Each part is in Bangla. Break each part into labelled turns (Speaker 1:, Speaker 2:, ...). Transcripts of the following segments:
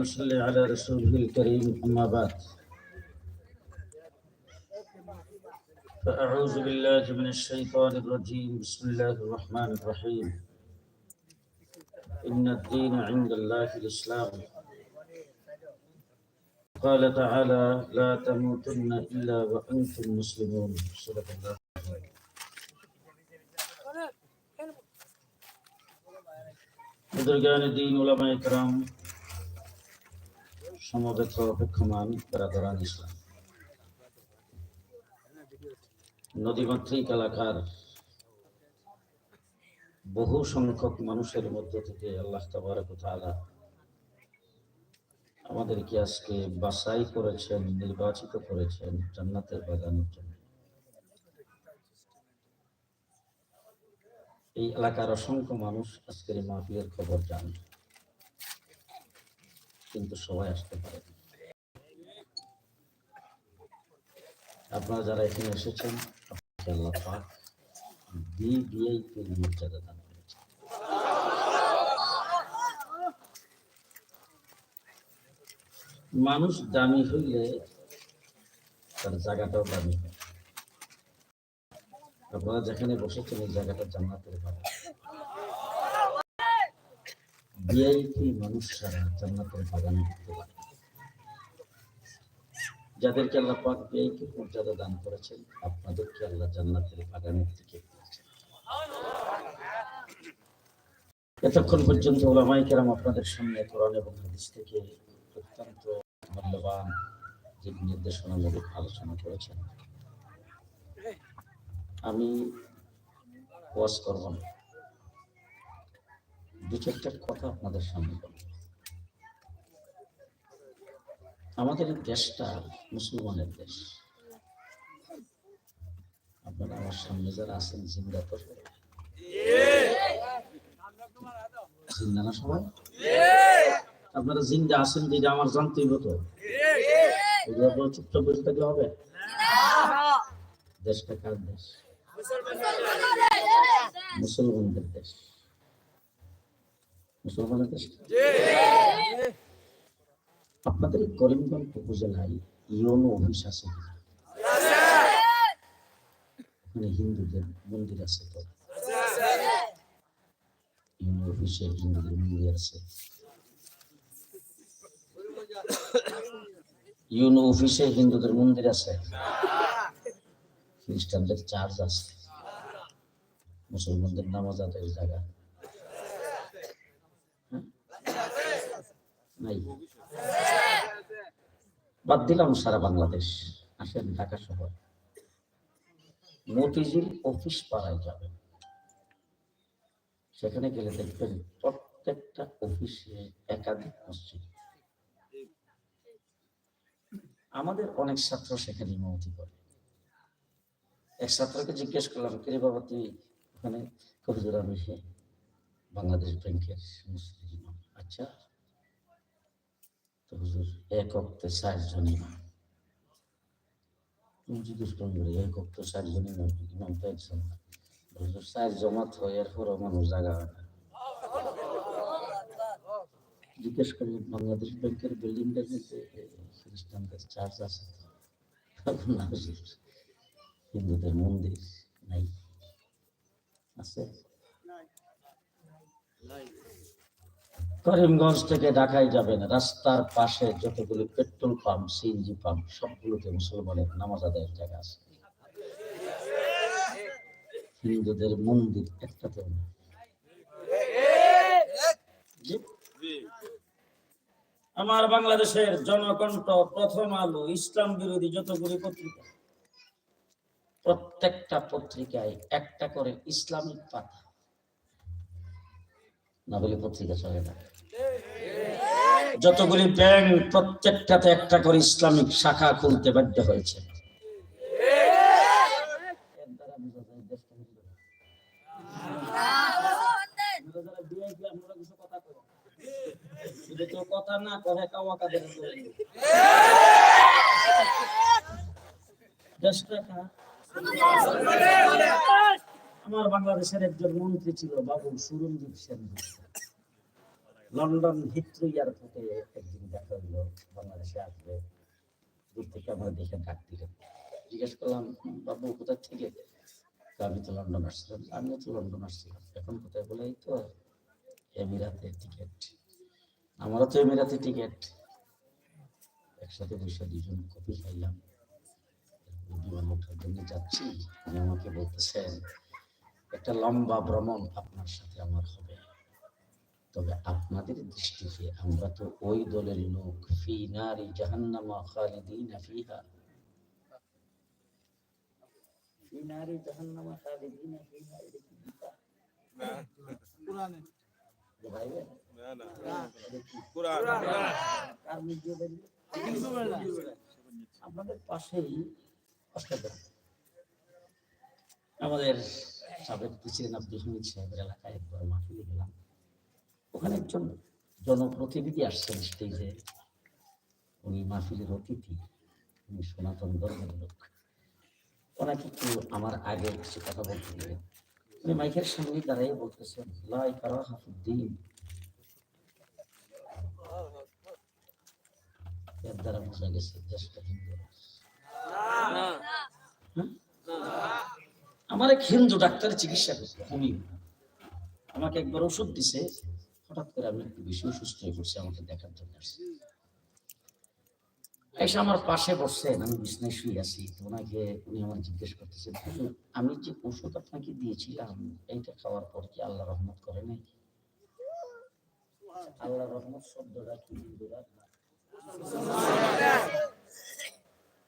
Speaker 1: نصلي على رسوله الكريم أما بعد. فأعوذ بالله من الشيطان الرجيم. بسم الله الرحمن الرحيم. إن الدين عند الله الإسلام. قال تعالى لا تموتن إلا وأنتم مسلمون. صدق الله بزرگان دین علماء کرام সমবেত অপেক্ষমান বেড়াদারান ইসলাম নদীমাতৃক এলাকার বহু সংখ্যক মানুষের মধ্য থেকে আল্লাহ তাআলা আমাদেরকে আজকে বাছাই করেছেন নির্বাচিত করেছেন জান্নাতের বাগানের জন্য এই এলাকার অসংখ্য মানুষ আজকের মাহফিলের খবর জানে কিন্তু সবাই আসতে পারে আপনারা যারা এখানে এসেছেন মর্যাদা দান করেছেন। মানুষ দামি হইলে তার জায়গাটাও দামি হয়। আপনারা যেখানে বসেছেন, এই জায়গাটা জান্নাতের বাগান। ভিআইপি মানুষ ছাড়া জান্নাতের মর্যাদা দান করেছেন, আপনাদেরকে আল্লাহ দিকে এতক্ষণ পর্যন্ত ওলামাই কেরাম আপনাদের সামনে কোরআন এবং হাদিস থেকে অত্যন্ত মূল্যবান যে নির্দেশনামূলক আলোচনা করেছেন, আমি দু চারটা কথা আপনাদের সামনে আমাদের দেশটা মুসলমানের দেশ। আপনারা আমার সামনে যারা আছেন জিন্দা তো জিন্দা না সবাই? আপনারা জিন্দা আছেন যেটা আমার জানতেই হতো চুপচাপ বসে থাকলে হবে? দেশটা কার দেশ? মুসলমানদের দেশ। মুসলমানের আপনাদের করিমগঞ্জ উপজেলায় ইউনো অফিস আছে ওখানে হিন্দুদের মন্দির আছে তো? ইউনো অফিসে হিন্দুদের মন্দির আছে। ইউনো অফিসে হিন্দুদের মন্দির আছে। খ্রিস্টানদের চার্চ আছে। মুসলমানদের নামাজ আদায়ের জায়গা। নাই। বাদ দিলাম সারা বাংলাদেশ। আসেন ঢাকা শহর। মতিঝিল অফিস পাড়ায় যাবেন। সেখানে গেলে দেখবেন প্রত্যেকটা অফিসে একাধিক মসজিদ। আমাদের অনেক ছাত্র সেখানে ইমামতি করে। এক ছাত্রকে জিজ্ঞেস করলাম, কিরে বাবা, তুই ওখানে কবিজোর আমি বাংলাদেশ ব্যাংকের মুসলিম আচ্ছা তো হুজুর এক অক্তে ষাট তুমি জিজ্ঞেস করলাম বলে এক অক্তে ষাট জন ইমাম ইমাম তো একজন না। হুজুর ষাট জমাত হয় এরপরও মানুষ জায়গা হয় না। জিজ্ঞেস করলাম বাংলাদেশ ব্যাংকের খ্রিস্টানদের চার্চ আছে? তখন না হিন্দুদের মন্দির নাই? আছে? করিমগঞ্জ থেকে ঢাকায় যাবেন। রাস্তার পাশে যতগুলো পেট্রোল পাম্প, সিএনজি পাম্প, সবগুলোতে মুসলমানের নামাজ আদায়ের জায়গা আছে। হিন্দুদের মন্দির নেই আমার বাংলাদেশের জনকণ্ঠ প্রথম আলো, ইসলাম বিরোধী যতগুলি পত্রিকা, প্রত্যেকটা পত্রিকায় একটা করে ইসলামিক পাতা। না বলে পত্রিকা চলে না। যতগুলি ব্যাংক প্রত্যেকটাতে একটা করে ইসলামিক শাখা খুলতে বাধ্য হয়েছে। আমার বাংলাদেশের একজন মন্ত্রী ছিল বাবু সুরঞ্জিত সেন। লন্ডন হিথ্রো এয়ারপোর্টে একদিন দেখা হইল বাংলাদেশে আসবে। দূর থেকে আমরা দেখে ডাক দিলেন জিজ্ঞেস করলাম, বাবু, কোথা থেকে? আমি তো লন্ডন আসছিলাম। আমিও তো লন্ডন আসছিলাম। এখন কোথায় বলে এই তো, এমিরাতে টিকিট। আমারও তো এমিরাতে টিকিট। একসাথে বসে দুজন কফি খাইলাম। বিমান ওঠার জন্য যাচ্ছি। উনি আমাকে বলতেছেন, একটা লম্বা ভ্রমণ আপনার সাথে আমার হবে। তবে আপনাদের দৃষ্টিতে আমরা তো ওই দলের লোক। ফি নারি জাহান্নামা খালিদিনা ফিহা। ফি নারি জাহান্নামা খালিদিনা? আপনাদের পাশেই অষ্টাগ্রাম আমাদের সাবেক প্রেসিডেন্ট আব্দুল হামিদ সাহেবের এলাকায় একবার মাহফিলে গেলাম। ওখানে একজন জনপ্রতিনিধি আসছেন স্টেজে উনি মাহফিলের অতিথি, উনি সনাতন ধর্মের লোক। ওনাকে একটু আমার আগে কিছু কথা বলতে দিলেন উনি মাইকের সামনে দাঁড়িয়ে বলতেছেন লাই কারা হাফুদ্দিন এর দ্বারা বোঝা গেছে, দেশটা হিন্দু আমার এক হিন্দু ডাক্তার চিকিৎসা করছে হোমিও আমাকে একবার ওষুধ দিছে হঠাৎ করে আমি একটু বেশি অসুস্থ হয়ে পড়ছি আমাকে দেখার জন্য আসছে এসে আমার পাশে বসছেন আমি বিছনায় শুয়ে আছি। তো ওনাকে উনি আমার জিজ্ঞেস করতেছেন আমি যে ওষুধ আপনাকে দিয়েছিলাম এইটা খাওয়ার পর কি আল্লাহ রহমত করে নাই? আল্লাহ রহমত শব্দটা কি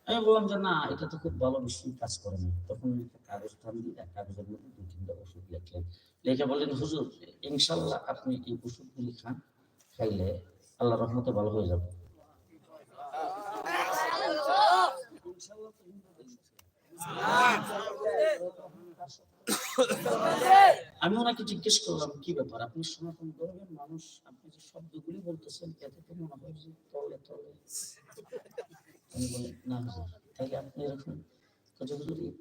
Speaker 1: আমি বললাম যে না এটা তো খুব ভালো বিষয় কাজ করে না তখন একটা কাগজ দিয়ে কাগজের মধ্যে দু তিনটা ওষুধ লিখলেন। লিখে বললেন, হুজুর, ইনশাল্লাহ আপনি এই ওষুধগুলি খান, খাইলে আল্লাহ রহমতে ভালো হয়ে যাবে। আমি ওনাকে জিজ্ঞেস করলাম, কি ব্যাপার? আপনি সনাতন ধর্মের মানুষ, আপনি যে শব্দগুলি বলতেছেন এতে তো মনে হয় যে তলে তলে। আমি বলি, না তাহলে আপনি এরকম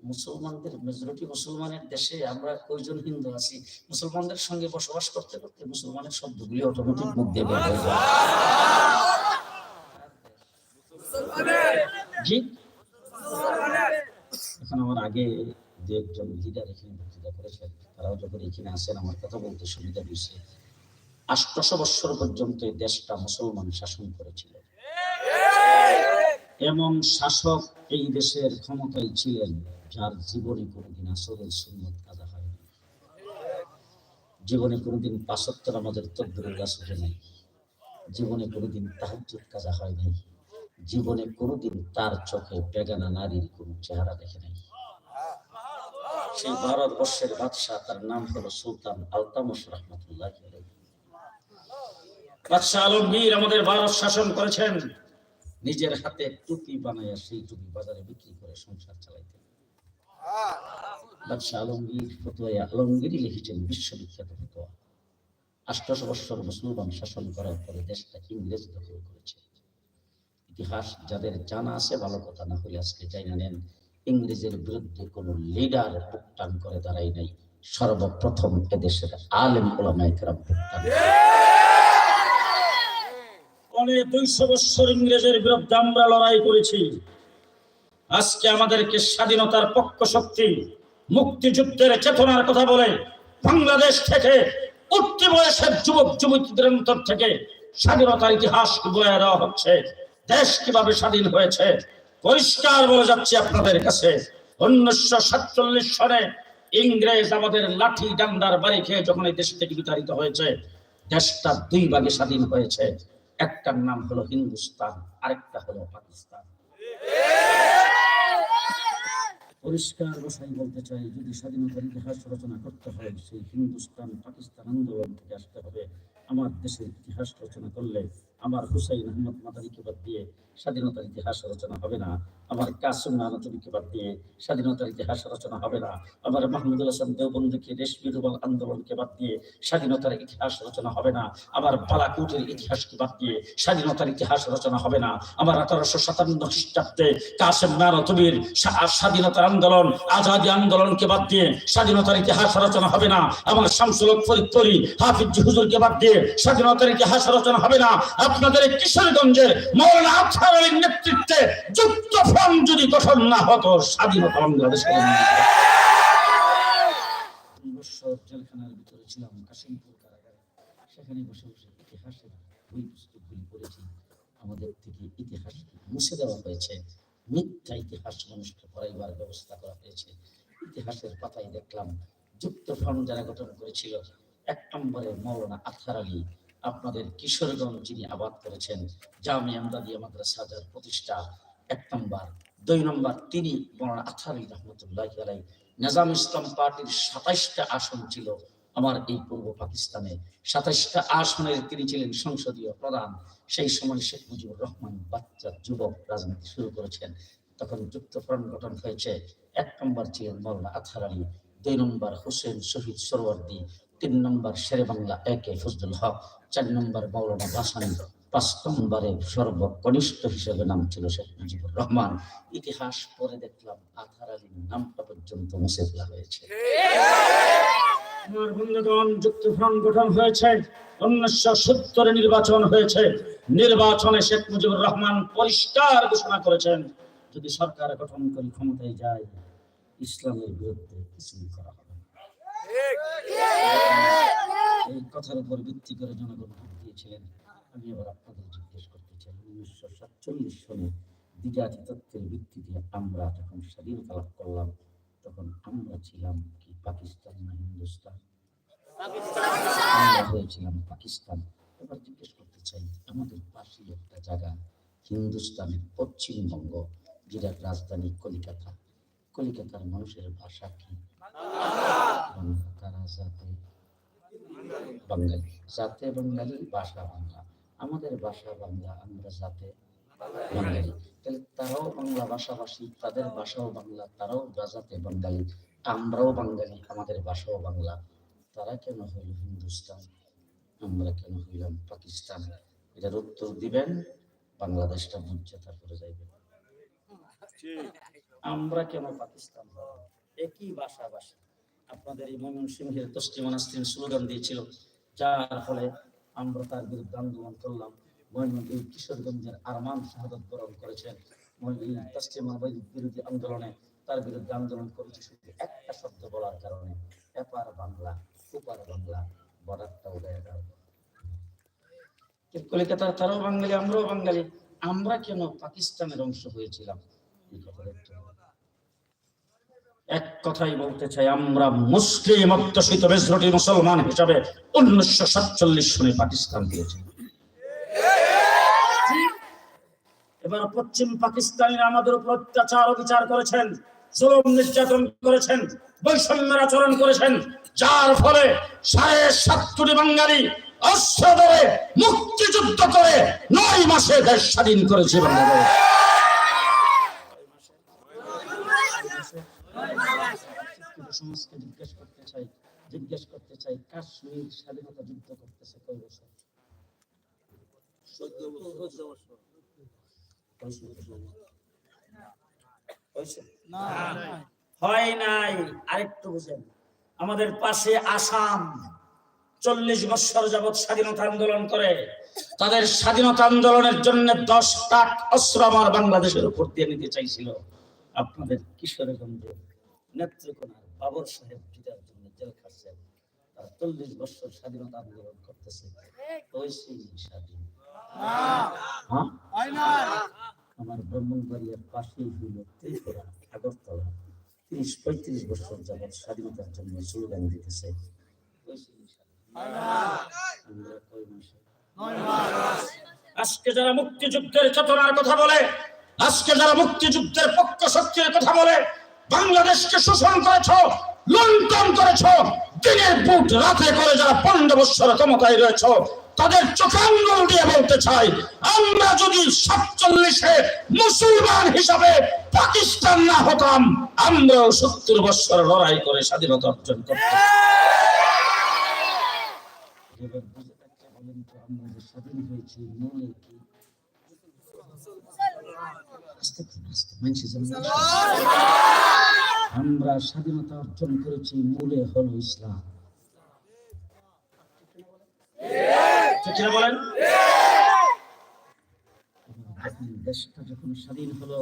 Speaker 1: মুসলমানদের মেজরিটি মুসলমানের দেশে আমরা কয়জন হিন্দু আছি, মুসলমানদের সঙ্গে বসবাস করতে করতে মুসলমানের শব্দগুলি অটোমেটিক হয়ে এখন আমার আগে দু একজন লিডার এখানে বক্তৃতা করেছেন তারাও যখন এখানে আসেন আমার কথা বলতে সুবিধা দিয়েছে। আষ্টশো বৎসর পর্যন্ত এই দেশটা মুসলমান শাসন করেছিল। এমন শাসক এই দেশের ক্ষমতায় ছিলেন যার জীবনে কোনোদিন আসরের সুন্নত কাজা হয়নি। জীবনে কোনোদিন পাঁচত্তর আমাদের তদ্দুরের গাছ ওঠে নাই। জীবনে কোনোদিন তাহাজ্জুদ কাজা হয় নাই। জীবনে কোনোদিন তার চোখে বেগানা নারীর কোনো চেহারা দেখে নাই। সেই ভারতবর্ষের বাদশাহ, তার নাম হলো সুলতান আলতামস রহমতুল্লাহ বাদশাহ আলমগীর আমাদের ভারত শাসন করেছেন। নিজের হাতে টুপি বানাইয়া সেই টুপি বাজারে বিক্রি করে সংসার চালাইতেন। বাদশাহ আলমগীর, ফতোয়া আলমগীরই লিখেছেন বিশ্ববিখ্যাত ফতোয়া। আষ্টশো বৎসর মুসলমান শাসন করার পরে দেশটা ইংরেজ দখল করেছে। ইতিহাস যাদের জানা আছে, ভালো কথা না হলে আজকে যাই না নেন, ইংরেজের বিরুদ্ধে কোন লিডার ভুগতান করে দাঁড়াই নাই। সর্বপ্রথম এদেশের আলেম ওলামায়ে কেরাম ভুগতান অনেক দুইশো ইংরেজের বিরুদ্ধে আমরা লড়াই করেছি। আজকে আমাদেরকে স্বাধীনতার পক্ষ শক্তি মুক্তিযুদ্ধের চেতনার কথা বলে বাংলাদেশ থেকে উঠতি বয়সের যুবক যুবতীদের অন্তর থেকে স্বাধীনতার ইতিহাস বয়ে দেওয়া হচ্ছে। দেশ কীভাবে স্বাধীন হয়েছে, পরিষ্কার বলে যাচ্ছে আপনাদের কাছে। উনিশশো সাতচল্লিশ সনে ইংরেজ আমাদের লাঠি ডান্ডার বাড়ি খেয়ে যখন এই দেশ থেকে বিতাড়িত হয়েছে, দেশটা দুই ভাগে স্বাধীন হয়েছে। একটার নাম হলো হিন্দুস্তান, আরেকটা হলো পাকিস্তান। পরিষ্কার ভাষায় বলতে চাই, যদি স্বাধীনতার ইতিহাস রচনা করতে হয়, সেই হিন্দুস্তান পাকিস্তান আন্দোলন থেকে আসতে হবে। আমার দেশের ইতিহাস রচনা করলে আমার হুসাইন আহমদ মাদারিকে বাদ দিয়ে স্বাধীনতার ইতিহাস রচনা হবে না। আমার কাসুম নানতবিকে বাদ দিয়ে স্বাধীনতার ইতিহাস রচনা হবে না। আমার মাহমুদুল হাসান দেওবন্দীকে রেশমি রুবাল আন্দোলনকে বাদ দিয়ে স্বাধীনতার ইতিহাস রচনা হবে না। আমার বালাকুটের ইতিহাসকে বাদ দিয়ে স্বাধীনতার ইতিহাস রচনা হবে না। আমার আঠারোশো সাতান্ন খ্রিস্টাব্দে কাসেম নানতবির স্বাধীনতার আন্দোলন, আজাদি আন্দোলনকে বাদ দিয়ে স্বাধীনতার ইতিহাস রচনা হবে না। আমার শামসুল ফরিদ তরি হাফিজ হুজুরকে বাদ দিয়ে স্বাধীনতার ইতিহাস রচনা হবে না। আপনাদের কিশোরগঞ্জের মৌলানা আফসার নেতৃত্বে যুক্ত ফ্রন্ট যদি গঠন না হতো, স্বাধীনতা বাংলাদেশের বছর জেলখানার ভিতরে ছিলাম, কাশিমপুর কারাগারে। সেখানে বসে বসে ইতিহাসের পুস্তকগুলি পড়েছি। আমাদের থেকে ইতিহাস মুছে দেওয়া হয়েছে। মিথ্যা ইতিহাস মানুষকে পড়াইবার ব্যবস্থা করা হয়েছে। ইতিহাসের পাতায় দেখলাম যুক্ত ফ্রন্ট যারা গঠন করেছিল, এক নম্বরে মৌলানা আথার আলী আপনাদের কিশোরগঞ্জ যিনি আবাদ করেছেন জামি আমদাদিয়া মাদ্রাসা যার প্রতিষ্ঠা এক নম্বর। দুই নম্বর, তিনি মৌলানা আথার রহমতুল্লাহ আলাই, নিজাম ইসলাম পার্টির সাতাইশটা আসন ছিল আমার এই পূর্ব পাকিস্তানে। সাতাইশটা আসনের তিনি ছিলেন সংসদীয় প্রধান। সেই সময় শেখ মুজিবুর রহমান বাচ্চা যুবক রাজনীতি শুরু করেছেন। তখন যুক্তফ্রন্ট গঠন হয়েছে। এক নম্বর ছিলেন মৌলানা আথার আলী, দুই নম্বর হোসেন শহীদ সরওয়ার্দী তিন নম্বর শেরে বাংলা, একে ফজলুল হক, চার নম্বর মৌলানা ভাসানী পাঁচ নম্বরে সর্বকনিষ্ঠ হিসেবে নাম ছিল শেখ মুজিবুর রহমান। ইতিহাস পরে দেখলাম আথার আলীর নামটা পর্যন্ত মুছে ফেলা হয়েছে। গঠন হয়েছে, উনিশশো সত্তরে নির্বাচন হয়েছে। নির্বাচনে শেখ মুজিবুর রহমান পরিষ্কার ঘোষণা করেছেন, যদি সরকার গঠন করে ক্ষমতায় যায়, ইসলামের বিরুদ্ধে করা। এই কথার উপর ভিত্তি করে জনগণ ভোট দিয়েছিলেন। আমি এবার আপনাদের জিজ্ঞেস করতে চাই উনিশশো সাতচল্লিশ সনে দ্বিজাতি তত্ত্বের ভিত্তিতে আমরা যখন স্বাধীনতা লাভ করলাম তখন আমরা ছিলাম কি পাকিস্তান না হিন্দুস্তান? আমরা হয়েছিলাম পাকিস্তান। এবার জিজ্ঞেস করতে চাই আমাদের পাশেই একটা জায়গা হিন্দুস্তানের পশ্চিমবঙ্গ যেটার রাজধানী কলিকাতা। কলিকাতার মানুষের ভাষা কি? তারা জাতে বাঙালি। জাতে বাঙালি, ভাষা বাংলা। আমাদের ভাষা বাংলা, আমরা জাতে বাঙালি। তাহলে তারাও বাংলা ভাষাভাষী, তাদের ভাষাও বাংলা, তারাও জাতে বাঙালি, আমরাও বাঙালি, আমাদের ভাষাও বাংলা। তারা কেন হইল হিন্দুস্তান? আমরা কেন হইলাম পাকিস্তান? এটার উত্তর দিবেন, বাংলাদেশটা বুঝছে, তারপরে যাইবেন। আমরা কেন পাকিস্তান? একই ভাষাভাষী। আপনাদের এই মমিন সিংহের ময়মনসিংহের তস্তিমানাস্তিন স্লোগান দিয়েছিল, যার ফলে আমরা তার বিরুদ্ধে আন্দোলন করলাম। ময়মন এই কিশোরগঞ্জের আরমান শাহাদত বরণ করেছেন মই এই বিরোধী আন্দোলনে তার বিরুদ্ধে আন্দোলন করেছে শুধু একটা শব্দ বলার কারণে, এপার বাংলা, ওপার বাংলা, বর্ডারটা দাও। কিন্তু কলিকাতার তারাও বাঙালি, আমরাও বাঙালি, আমরা কেন পাকিস্তানের অংশ হয়েছিলাম? এক কথাই বলতে চাই, আমরা মুসলিম অধ্যুষিত মেজরিটি মুসলমান হিসাবে উনিশশো সাতচল্লিশ সনে পাকিস্তান দিয়েছি। এবার পশ্চিম পাকিস্তানিরা আমাদের উপর অত্যাচার বিচার করেছেন, জুলুম নির্যাতন করেছেন, বৈষম্যের আচরণ করেছেন, যার ফলে সাড়ে সাত কোটি বাঙালি অস্ত্র ধরে, মুক্তিযুদ্ধ করে নয় মাসে দেশ স্বাধীন করেছে বাংলাদেশ। সমাজকে জিজ্ঞেস করতে চাই জিজ্ঞেস করতে চাই কাশ্মীর স্বাধীনতা যুদ্ধ করতেছে কয় বছর? হয় নাই। আরেকটু বুঝেন। আমাদের পাশে আসাম চল্লিশ বছর যাবৎ স্বাধীনতা আন্দোলন করে। তাদের স্বাধীনতা আন্দোলনের জন্য দশ লাখ অস্ত্র আমার বাংলাদেশের উপর দিয়ে নিতে চাইছিল। আপনাদের কিশোরগঞ্জে নেত্রকোনার বাবর সাহেব যেটার জন্য জেল খাচ্ছেন তারা চল্লিশ বছর স্বাধীনতা আন্দোলন করতেছে। স্বাধীন। হ্যাঁ? আমার ব্রাহ্মণবাড়িয়ার পাশেই হইল ত্রিপুরা আগরতলা। তিরিশ পঁয়ত্রিশ বছর যাবৎ স্বাধীনতার জন্য স্লোগান দিতেছে? আজকে যারা মুক্তিযুদ্ধের চেতনার কথা বলে আজকে যারা মুক্তিযুদ্ধের পক্ষ শক্তির কথা বলে বাংলাদেশকে শোষণ করেছ, লুণ্ঠন করেছ, দিনের বুট রাতে করে যারা পনেরো বছর ক্ষমতায় রয়েছ,
Speaker 2: তাদের চোখাঙ্গুল দিয়ে বলতে চাই, আমরা যদি সাতচল্লিশে মুসলমান হিসাবে পাকিস্তান না হতাম, আমরাও সত্তর বছর লড়াই করে স্বাধীনতা অর্জন করতাম।
Speaker 1: স্বাধীন হয়েছি আস্তে আস্তে, জন্য আমরা স্বাধীনতা অর্জন করেছি মূলে হলো ইসলাম। দেশটা যখন স্বাধীন হলো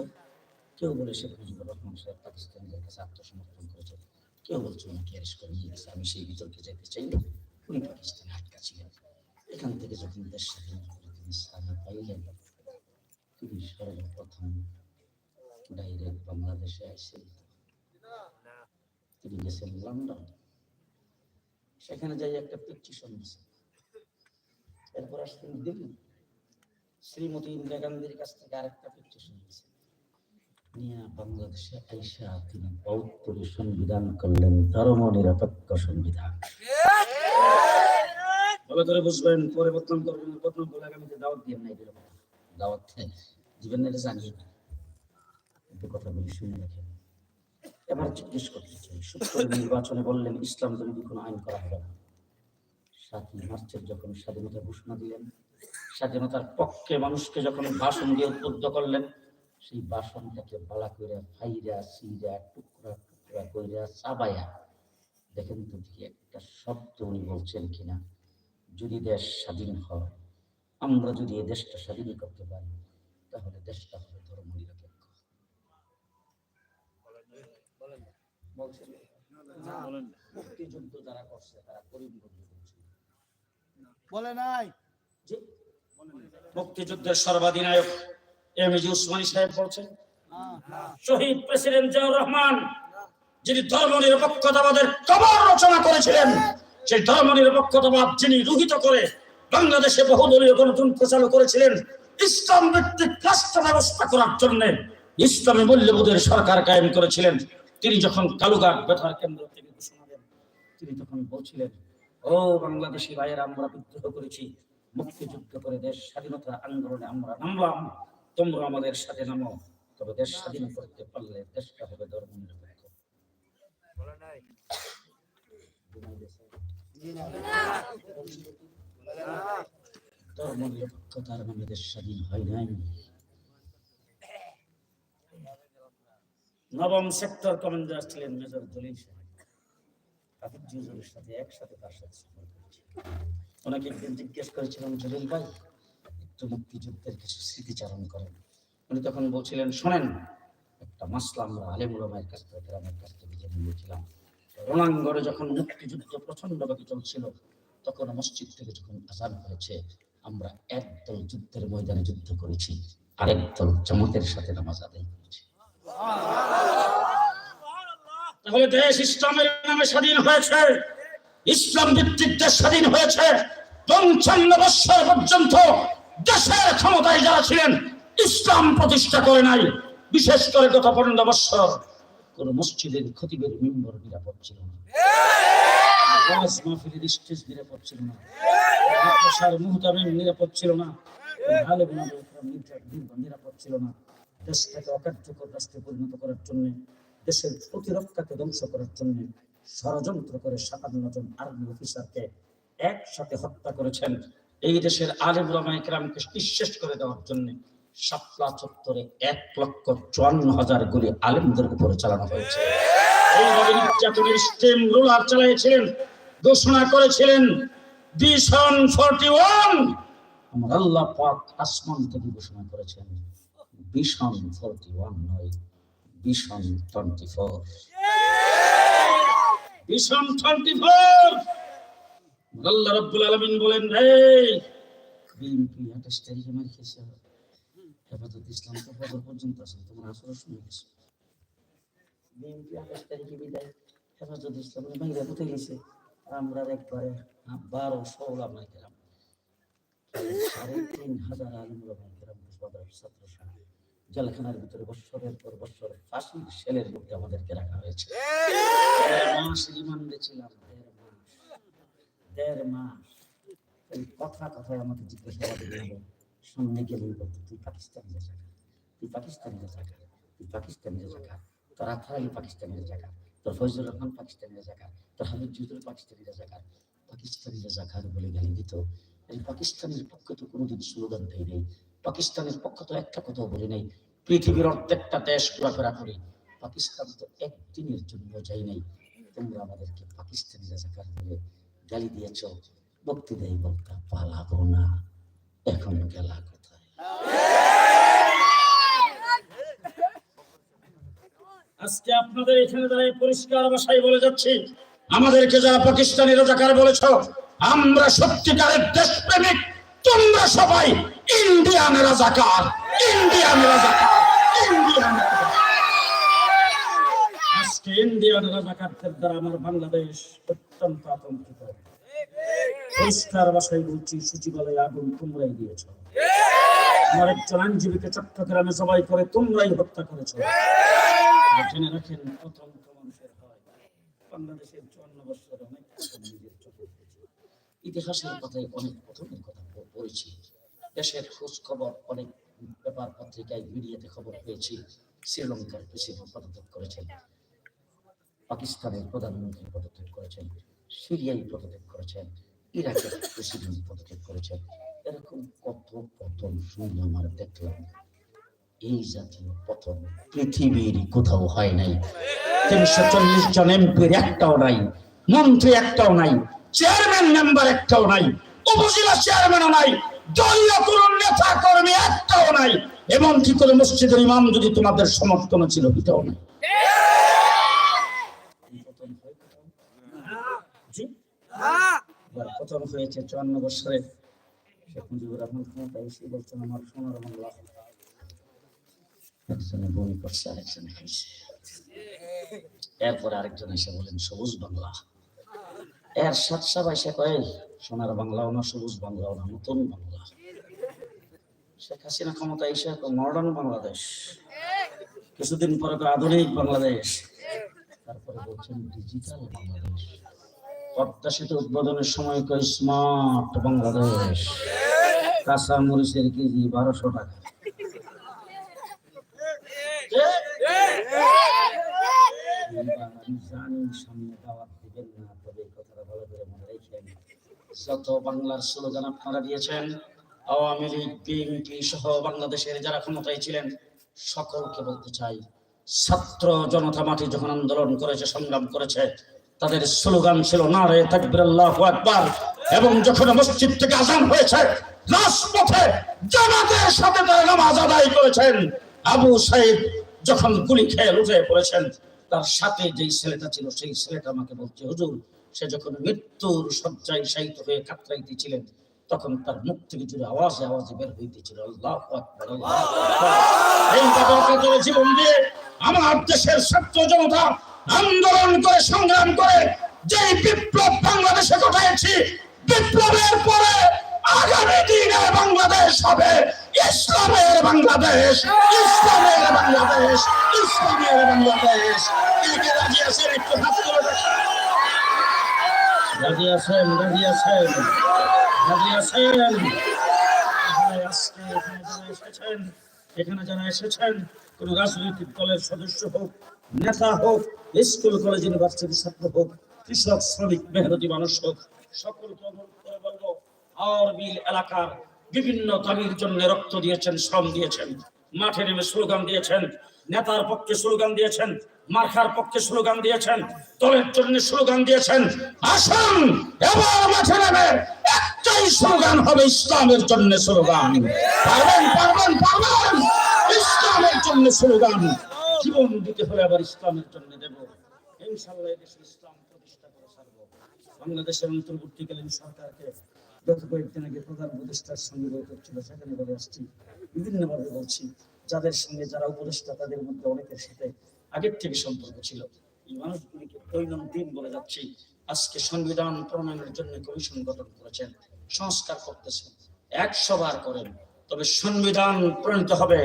Speaker 1: কেউ বলে শেখ মুজিবুর রহমান সাহেব পাকিস্তানিদের কাছে আত্মসমর্পণ করেছে। কেউ বলছে ওনাকে অ্যারেস্ট করে নিয়ে গেছে আমি সেই বিতর্কে যেতে চাই না। উনি পাকিস্তানে আটকা ছিলেন এখান থেকে যখন দেশ স্বাধীন করে তিনি স্বাধীন পাইলেন। তিনি সর্বপ্রথম ডাইরেক্ট বাংলাদেশে আসেন তিনি গেছেন লন্ডন। সেখানে যাই একটা পিটিশন এরপর আসতেন দিল্লি। শ্রীমতী ইন্দিরা গান্ধীর কাছ থেকে আরেকটা পিটিশন দিয়েছেন বাংলাদেশে আইসা তিনি সংবিধান করলেন ধর্ম নিরপেক্ষ সংবিধান। বুঝবেন পরে বদনাম করবেন বদনাম করলে আগামীতে দাওয়াত দিয়ে নাই। দিল দাওয়াত দিবেন না এটা জানিয়ে না কথা বলি শুনে রাখেন। এবার জিজ্ঞেস করতে চাই নির্বাচনে বললেন, ইসলাম বিরোধী কোনো আইন করা হবে না। সাতই মার্চের যখন স্বাধীনতা ঘোষণা দিলেন, স্বাধীনতার পক্ষে মানুষকে যখন ভাষণ দিয়ে উদ্বুদ্ধ করলেন, সেই ভাষণটাকে বালা করে ফাইরা, সিরা, টুকরা টুকরা কইরা চাবায়া দেখেন তো দেখি একটা শব্দ উনি বলছেন কিনা। যদি দেশ স্বাধীন হয় আমরা যদি এই দেশটা স্বাধীন করতে পারি তাহলে দেশটা হবে ধর্ম নিরপেক্ষ। মুক্তিযুদ্ধ যারা করছে তারা করিমগঞ্জ করছে।
Speaker 3: বলে নাই।
Speaker 1: যে
Speaker 2: মুক্তিযুদ্ধের সর্বাধিনায়ক এম জি উসমানী সাহেব বলছেন। শহীদ প্রেসিডেন্ট জিয়াউর রহমান যিনি ধর্ম নিরপেক্ষতাবাদের কবর রচনা করেছিলেন সেই ধর্ম নিরপেক্ষতাবাদ যিনি রুহিত করে বাংলাদেশে বহুদলীয় গণতন্ত্র চালু করেছিলেন ইসলাম ভিত্তিক রাষ্ট্র ব্যবস্থা করার জন্য ইসলামী মূল্যবোধের সরকার কায়েম করেছিলেন। তিনি যখন কালুঘাট বেতার কেন্দ্র থেকে ঘোষণা দেন
Speaker 1: তিনি তখন বলছিলেন ও বাংলাদেশি ভাইয়েরা আমরা বিদ্রোহ করেছি। মুক্তিযুদ্ধ করে দেশ স্বাধীনতা আন্দোলনে আমরা নামলাম। তোমরা আমাদের সাথে নামো তবে দেশ স্বাধীন করতে পারলে দেশটা হবে ধর্ম নিরপেক্ষ ধর্ম নিরপেক্ষতার
Speaker 2: নবম সেক্টর কমান্ডার ছিলেন মেজর দলিল সাহেব।
Speaker 1: সাথে একসাথে তার সাথে ওনাকে একদিন জিজ্ঞেস করেছিলাম, জলিল ভাই, একটু মুক্তিযুদ্ধের কিছু স্মৃতিচারণ করেন। উনি তখন বলছিলেন, শোনেন, একটা মাসলা আমরা আলেমুলামায়ের কাছ থেকে, গ্রামের কাছ থেকে জেনে নিয়েছিলাম। রণাঙ্গনে যখন মুক্তিযুদ্ধ প্রচন্ডভাবে চলছিল তখন মসজিদ থেকে যখন আজান হয়েছে, আমরা একদল যুদ্ধের ময়দানে যুদ্ধ করেছি আরেক দল জামাতের সাথে নামাজ আদায় করেছি।
Speaker 2: তাহলে দেশ ইসলামের নামে স্বাধীন হয়েছে, ইসলাম ভিত্তিক দেশ স্বাধীন হয়েছে, পঞ্চান্ন বৎসর পর্যন্ত দেশের ক্ষমতায় যারা ছিলেন, ইসলাম প্রতিষ্ঠা করে নাই, বিশেষ করে গত পনেরো বৎসর।
Speaker 1: কোন মসজিদের খতিবের মেম্বর নিরাপদ ছিল না। ওয়াজ মাহফিলের স্টেজ নিরাপদ ছিল না। মাদ্রাসার মুহতামিম নিরাপদ ছিল না। একরাম নিরাপদ- ছিল না। দেশটাকে অকার্যকর রাষ্ট্রে পরিণত করার জন্য, দেশের প্রতিরক্ষাকে ধ্বংস করার জন্য ষড়যন্ত্র করে সাতান্ন জন আর্মি অফিসারকে একসাথে হত্যা করেছেন। এই দেশের আলেম ওলামা একরামকে নিঃশেষ করে দেওয়ার জন্য শাপলা চত্বরে এক লক্ষ চুয়ান্ন হাজার গুলি আলেমদের উপরে চালানো হয়েছে।
Speaker 2: নির্যাতনের স্টেম রোলার চালিয়েছিলেন ঘোষণা করেছিলেন ভিশন ফর্টি ওয়ান।
Speaker 1: আমার আল্লাহ পাক আসমান থেকে ঘোষণা করেছেন বিশন ফোরটি ওয়ান নয় vision twenty four.
Speaker 2: Vision twenty four. আল্লাহ রব্বুল আলমিন বলেন, রে,
Speaker 1: বিএনপি আঠাশ তারিখে মারি খেয়েছে হেফাজত ইসলাম তো পর্যন্ত আছে, তোমার আসলে শুনে গেছো। বিএনপি তারিখে বিদায়, হেফাজত বাইরে হতে গেছে? আমরা একবারে বারো ষোলো আমরা গেলাম সাড়ে তিন হাজার আলিম রহমান গেলাম ছাত্র সংঘ জেলখানার ভিতরে বৎসরের পর বৎসর ফাঁসির সেলের মধ্যে আমাদেরকে রাখা হয়েছে। মাস রিমান্ডে ছিলাম দেড় মাস দেড় মাস। কথা কথায় আমাকে জিজ্ঞাসাবাদ করল সামনে গেলেই বলতো, তুই পাকিস্তানি জায়গা, তুই পাকিস্তানি জায়গা, তুই পাকিস্তানি জায়গা, তোর আলী পাকিস্তানি জায়গা। তোর রহমান পাকিস্তানি জায়গা তোর হামিদ জুদুল পাকিস্তানি জায়গা পাকিস্তানি জায়গার বলে গালি দিত। এই পাকিস্তানের পক্ষে তো কোনোদিন স্লোগান দেয় নেই। পাকিস্তানের পক্ষে তো একটা কথাও বলি নাই। পৃথিবীর অর্ধেকটা দেশ ঘোরাফেরা করে। পাকিস্তান তো একদিনের জন্য যাই নাই। তোমরা আমাদেরকে পাকিস্তানি রাজাকার বলে গালি দিয়েছ। বক্তি দেয় বক্তা পালাবো না। এখন গেলা কোথায়?
Speaker 2: আজকে আপনাদের এখানে দাঁড়িয়ে পরিষ্কার ভাষায় বলে যাচ্ছি, আমাদেরকে যারা পাকিস্তানি রাজাকার বলেছ, আমরা সত্যিকারের দেশপ্রেমিক, তোমরা সবাই ইন্ডিয়ান রাজাকার ইন্ডিয়ান রাজাকার, ইন্ডিয়ান আজকে ইন্ডিয়ান রাজাকারদের দ্বারা আমার বাংলাদেশ অত্যন্ত আতঙ্কিত। পরিষ্কার ভাষায় বলছি, সচিবালয়ে আগুন তোমরাই দিয়েছ। আমার একজন আইনজীবীকে চট্টগ্রামে সবাই করে তোমরাই হত্যা করেছ।
Speaker 1: ইতিহাসের কথায় অনেক প্রথমের কথা পড়েছি দেশের খোঁজ খবর অনেক পেপার পত্রিকায়, মিডিয়াতে খবর পেয়েছি। শ্রীলঙ্কার প্রেসিডেন্ট পদত্যাগ করেছেন। পাকিস্তানের প্রধানমন্ত্রী পদত্যাগ করেছেন। সিরিয়ায় পদত্যাগ করেছেন। ইরাকের প্রেসিডেন্ট পদত্যাগ করেছেন। এরকম কত পতন শুনলাম আর দেখলাম। এই জাতীয় পতন পৃথিবীর কোথাও হয় নাই। তিনশো চল্লিশ জন এমপির একটাও নাই, মন্ত্রী একটাও নাই, চেয়ারম্যান মেম্বার একটাও নাই, উপজেলা চেয়ারম্যানও নাই দলীয় কোন নেতা কর্মী একটাও নাই, এমনকি কোন মসজিদের ইমাম যদি তোমাদের সমর্থন ছিল এটাও নাই। প্রথম হয়েছে চুয়ান্ন বছরে। শেখ মুজিবুর রহমান ক্ষমতা আমার সোনার একজনে এরপরে আরেকজন এসে বলেন, সবুজ বাংলা। এর সাত সবাই সে কয়, সোনার বাংলাও না, সবুজ বাংলাও না, নতুন বাংলা। শেখ হাসিনা ক্ষমতা এসে মডার্ন বাংলাদেশ। কিছুদিন পরে তো আধুনিক বাংলাদেশ। তারপরে বলছেন ডিজিটাল বাংলাদেশ। পদ্মা উদ্বোধনের সময় কই স্মার্ট বাংলাদেশ। কাঁচা মরিচের কেজি বারোশো টাকা। না বাংলার দিয়েছেন, আওয়ামী লীগ সহ বাংলাদেশের যারা ছিলেন, সকলকে বলতে চাই, ছাত্র জনতা মাটি যখন আন্দোলন করেছে, সংগ্রাম করেছে, তাদের স্লোগান ছিল নারে তাকবির আল্লাহু আকবার। এবং যখন মসজিদ থেকে আজান হয়েছে, রাজপথে জামাতের সাথে আদায় করেছেন। আবু সাইদ যখন গুলি খেয়ে লুটে পড়েছেন তার সাথে যেই ছেলেটা ছিল, সেই ছেলেটা আমাকে বলছে, হুজুর, সে যখন মৃত্যুর শয্যায় শায়িত হয়ে কাতরাইতেছিলেন, তখন তার মুখ থেকে জুড়ে আওয়াজে আওয়াজে বের হইতেছিল, আল্লাহ অকাতরে জীবন দিয়ে আমার দেশের ছাত্র জনতা আন্দোলন করে, সংগ্রাম করে যে বিপ্লব বাংলাদেশে ঘটাইছি, বিপ্লবের পরে আগামী দিনে বাংলাদেশ হবে। ইসলামের বাংলাদেশ ইসলামের বাংলাদেশ ইসলামের বাংলাদেশ। রাজি আছেন একটু হাত রাজি আছেন রাজি আছেন রাজি আছেন। এসেছেন, এখানে যারা এসেছেন, কোন রাজনৈতিক দলের সদস্য হোক, নেতা হোক, স্কুল, কলেজ, ইউনিভার্সিটি ছাত্র হোক, কৃষক, শ্রমিক, মেহনতি মানুষ হোক বলব, হাওর বিল এলাকার বিভিন্ন দাবির জন্য রক্ত দিয়েছেন, শ্রম দিয়েছেন, মাঠে নেমে স্লোগান দিয়েছেন, নেতার পক্ষে স্লোগান দিয়েছেন, মার্কার পক্ষে স্লোগান দিয়েছেন, দলের জন্য স্লোগান দিয়েছেন। আসুন, এবার মাঠে নেমে একটাই স্লোগান হবে, ইসলামের জন্য স্লোগান। পারবেন পারবেন পারবেন, ইসলামের জন্য স্লোগান। জীবন দিতে হলে আবার ইসলামের জন্য দেব। ইনশাআল্লাহ এদেশে ইসলাম প্রতিষ্ঠা করে ছাড়বো। বাংলাদেশের অন্তর্বর্তীকালীন সরকারকে গত কয়েকদিন আগে প্রধান উপদেষ্টার সঙ্গে বৈঠক ছিল, সেখানে বলে আসছি, বিভিন্ন ভাবে বলছি, যাদের সঙ্গে যারা উপদেষ্টা, তাদের মধ্যে অনেকের সাথে আগের থেকে সম্পর্ক ছিল। এই মানুষগুলিকে দৈনন্দিন বলে যাচ্ছি, আজকে সংবিধান প্রণয়নের জন্য কমিশন গঠন করেছেন, সংস্কার করতেছেন একশো বার করেন তবে সংবিধান প্রণীত হবে,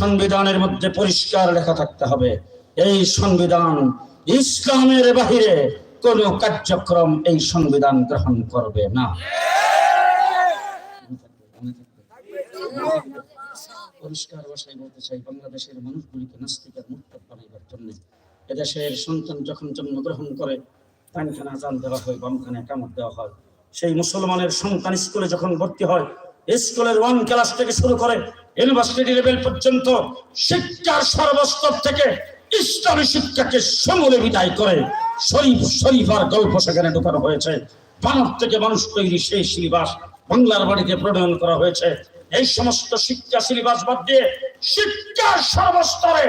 Speaker 1: সংবিধানের মধ্যে পরিষ্কার লেখা থাকতে হবে, এই সংবিধান ইসলামের বাহিরে কোন কার্যক্রম এই সংবিধান গ্রহণ করবে না। পরিষ্কার ভাষায় বলতে চাই, বাংলাদেশের মানুষগুলিকে নাস্তিকের মুক্ত বানাইবার জন্য। এদেশের সন্তান যখন জন্মগ্রহণ করে আজান দেওয়া হয় বামখানে কামড় দেওয়া হয়। সেই মুসলমানের সন্তান স্কুলে যখন ভর্তি হয়, স্কুলের ওয়ান ক্লাস থেকে শুরু করে ইউনিভার্সিটি লেভেল পর্যন্ত শিক্ষার সর্বস্তর থেকে ইসলামী শিক্ষাকে সমূলে বিদায় করে শরীফ শরীফার গল্প সেখানে ঢোকানো হয়েছে। বানর থেকে মানুষ তৈরি সেই সিলেবাস বাংলার বাড়িতে প্রণয়ন করা হয়েছে। এই সমস্ত শিক্ষা সিলেবাস বাদ দিয়ে শিক্ষার সর্বস্তরে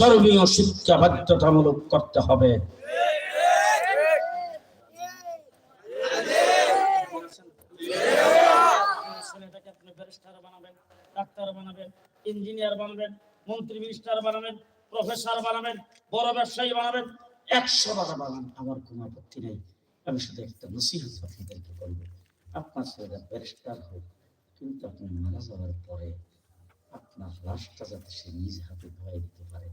Speaker 1: ধর্মীয় শিক্ষা বাধ্যতামূলক করতে হবে। ডাক্তার বানাবেন, ইঞ্জিনিয়ার বানাবেন, মন্ত্রী মিনিস্টার বানাবেন, প্রফেসর বানাবেন, বড় ব্যবসায়ী বানাবেন, একশো টাকা বানান, আমার কোনো আপত্তি নেই। আমি শুধু একটা নসিহত আপনাদেরকে বলব, আপনার ছেলেরা ব্যারিস্টার হোক কিন্তু আপনি মারা যাওয়ার পরে আপনার লাশটা যাতে সে নিজ হাতে ধোয়াই দিতে পারে,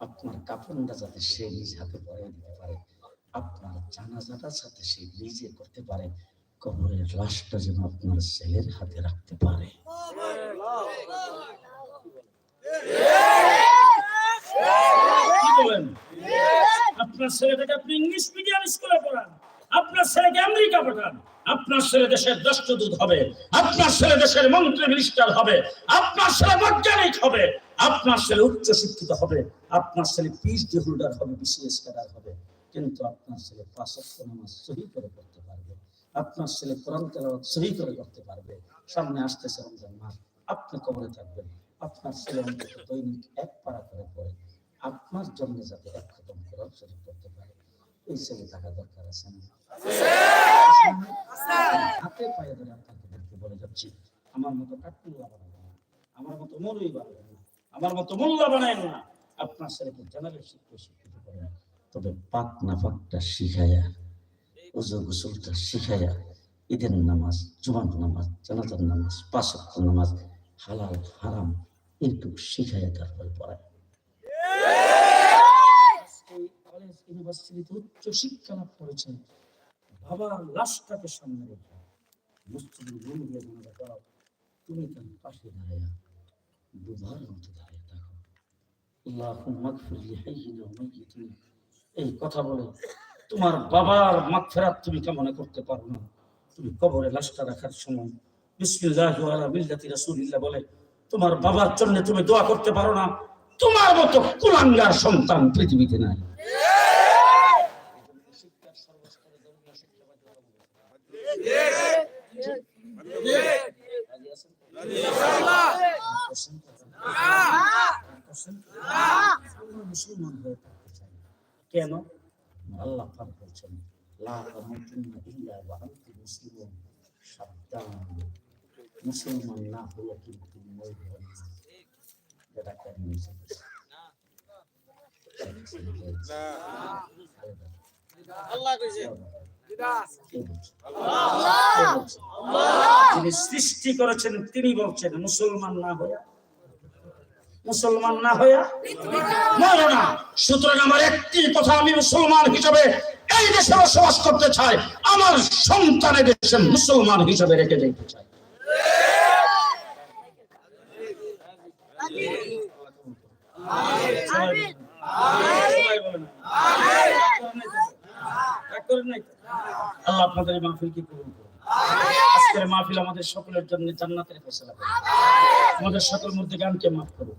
Speaker 1: আপনার কাপড়টা যাতে সে নিজ হাতে পরাই দিতে পারে, আপনার জানাজাটা যাতে সে নিজে করতে পারে, কবরের লাশটা যেন আপনার ছেলের হাতে রাখতে পারে। আপনার ছেলেটাকে আপনি ইংলিশ মিডিয়াম স্কুলে পড়ান, আপনার ছেলেকে আমেরিকা পাঠান। আপনার ছেলে দেশের রাষ্ট্রদূত হবে, আপনার ছেলে দেশের মন্ত্রী মিনিস্টার হবে, আপনার ছেলে বৈজ্ঞানিক হবে, আপনার ছেলে উচ্চ শিক্ষিত হবে, আপনার ছেলে পিএইচডি হোল্ডার হবে বিসিএস ক্যাডার হবে, কিন্তু আপনার ছেলে পাঁচ নামাজ সহি করে করতে পারবে, আপনার ছেলে কোরআন তেলাওয়াত সহি করে করতে পারবে, সামনে আসতেছে রমজান মাস, আপনি কবরে থাকবেন, আপনার ছেলে অন্তত দৈনিক এক পারা করে পড়ে, আপনার জন্য যাতে এক খতম কোরআন শরীফ করতে পারে, এই ছেলে থাকা দরকার আছে না। হাতে পায়ে ধরে আপনাকে বলে যাচ্ছি। আমার মতো কাটুল্লা বানাবেন না আমার মতো মরুই বানাবেন না আমার মতো মোল্লা বানাবেন না আপনার ছেলেকে জেনারেল শিক্ষা শিক্ষিত করেন তবে পাক নাফাকটা শিখাইয়া উজু গোসলটা শিখাইয়া ঈদের নামাজ জুমার নামাজ জানাজার নামাজ পাঁচ নামাজ হালাল হারাম এইটুকু শিখাইয়া তারপরে পড়ায়। কলেজ ইউনিভার্সিটিতে উচ্চ শিক্ষা লাভ করেছেন। বাবার লাশটাকে সামনে রেখে মসজিদের দিয়ে মনে করো তুমি তার পাশে দাঁড়াইয়া দুবার মতো দাঁড়িয়ে থাকো? এই কথা বলে, তোমার বাবার মাগফিরাত তুমি কামনা করতে পারো না? তুমি কবরে লাশটা রাখার সময় বিসমিল্লাহ মিল্লাতি রাসূলিল্লাহ বলে, তোমার বাবার জন্য তুমি দোয়া করতে পারো না? তোমার মতো কুলাঙ্গার সন্তান পৃথিবীতে নাই শিক্ষার সর্বস্তরে ধর্মীয় শিক্ষা বাধ্যতামূলক। রাজি আছেন? করছেন তো? করছেন? আমরা মুসলমান হয়ে থাকতে চাই কেন? আল্লাহ পাক বলছেন লা তামুতুন্না ইল্লা ওয়া আনতুম মুসলিমুন সাবধান মুসলমান না হলে কিন্তু মরবে না। যেটা কেন
Speaker 4: আল্লাহ কইছে।
Speaker 1: যিনি সৃষ্টি করেছেন, তিনি বলছেন, মুসলমান না হইয়া মুসলমান না হইয়া না। সুতরাং আমার একটি কথা আমি মুসলমান হিসাবে এই দেশে বসবাস করতে চাই। আমার সন্তানের দেশে মুসলমান হিসাবে রেখে যেতে চাই।
Speaker 4: আমিন
Speaker 1: সবাই বলেন। রাগ করেন নাই তো? আল্লাহ আপনাদের এই মাহফিল করুন? আজকের মাহফিল আমাদের সকলের জন্য জান্নাতের ফেসলা। করুন আমাদের সকল মধ্যে গানকে মাফ করুন।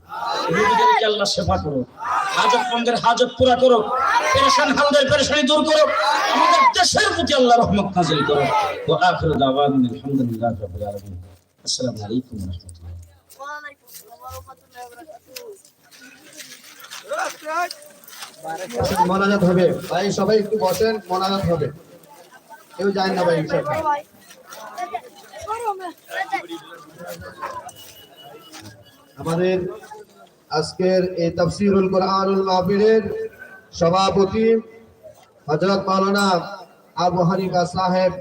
Speaker 1: রোগীদেরকে আল্লাহ সেবা করুন হাজত মন্দের হাজত পুরা করো পেরেশান হালদের পেরেশানি দূর করো আমাদের দেশের প্রতি আল্লাহ রহমত নাজিল করো ও আখির দাওয়ান আলহামদুলিল্লাহ রাব্বিল আলামিন। আসসালামু আলাইকুম ওয়া রাহমাতুল্লাহ।
Speaker 4: ওয়ালাইকুম আসসালাম ওয়া রাহমাতুল্লাহি ওয়া বারাকাতুহু
Speaker 5: মোনাজাত হবে। ভাই সবাই একটু বসেন মোনাজাত হবে। কেউ যায় না ভাই ইনশাআল্লাহ
Speaker 4: ভাই করো না
Speaker 5: আমাদের আজকের এই তাফসিরুল কোরআনুল মাহফিলের সভাপতি হযরত মাওলানা আবু হানিফা সাহেব